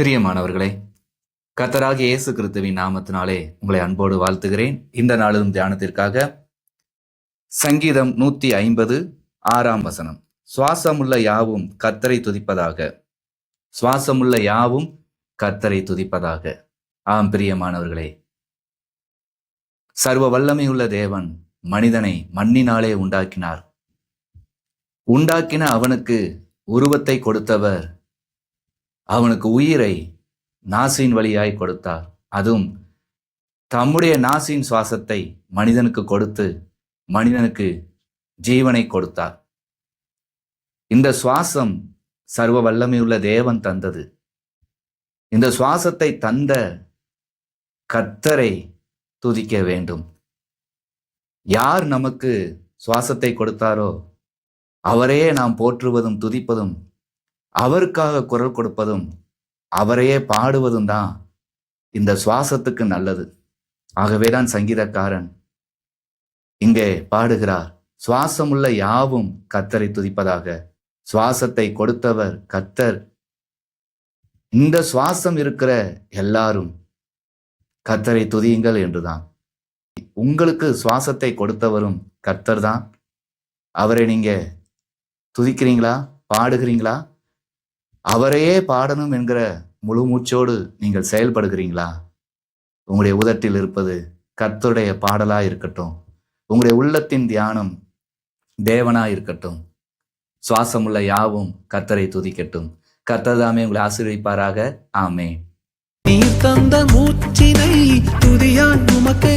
பிரியமானவர்களே கத்தராக இயேசு கிறிஸ்துவின் நாமத்தினாலே உங்களை அன்போடு வாழ்த்துகிறேன். இந்த நாளும் தியானத்திற்காக சங்கீதம் நூத்தி ஐம்பது ஆறாம் வசனம். சுவாசமுள்ள யாவும் கத்தரை துதிப்பதாக. சுவாசமுள்ள யாவும் கத்தரை துதிப்பதாக. ஆம் பிரியமானவர்களே. சர்வ வல்லமையுள்ள தேவன் மனிதனை மண்ணினாலே உண்டாக்கினார். உண்டாக்கின அவனுக்கு உருவத்தை கொடுத்தவர் அவனுக்கு உயிரை நாசின் வழியாய் கொடுத்தார். அதுவும் தம்முடைய நாசின் சுவாசத்தை மனிதனுக்கு கொடுத்து மனிதனுக்கு ஜீவனை கொடுத்தார். இந்த சுவாசம் சர்வ வல்லமையுள்ள தேவன் தந்தது. இந்த சுவாசத்தை தந்த கத்தரை துதிக்க வேண்டும். யார் நமக்கு சுவாசத்தை கொடுத்தாரோ அவரே நாம் போற்றுவதும் துதிப்பதும் அவருக்காக குரல் கொடுப்பதும் அவரையே பாடுவதும் தான் இந்த சுவாசத்துக்கு நல்லது. ஆகவேதான் சங்கீதக்காரன் இங்கே பாடுகிறார் சுவாசமுள்ள யாவும் கத்தரை துதிப்பதாக. சுவாசத்தை கொடுத்தவர் கத்தர். இந்த சுவாசம் இருக்கிற எல்லாரும் கத்தரை துதியுங்கள் என்றுதான். உங்களுக்கு சுவாசத்தை கொடுத்தவரும் கத்தர் தான். அவரை நீங்க துதிக்கிறீங்களா? பாடுகிறீங்களா? அவரையே பாடணும் என்கிற முழு மூச்சோடு நீங்கள் செயல்படுகிறீங்களா? உங்களுடைய உதட்டில் இருப்பது கர்த்தருடைய பாடலா இருக்கட்டும். உங்களுடைய உள்ளத்தின் தியானம் தேவனா இருக்கட்டும். சுவாசமுள்ள யாவும் கர்த்தரை துதிக்கட்டும். கர்த்தர் தாமே உங்களை ஆசீர்விப்பாராக ஆமே நீ தந்த மூச்சினை துதியான் உமக்கு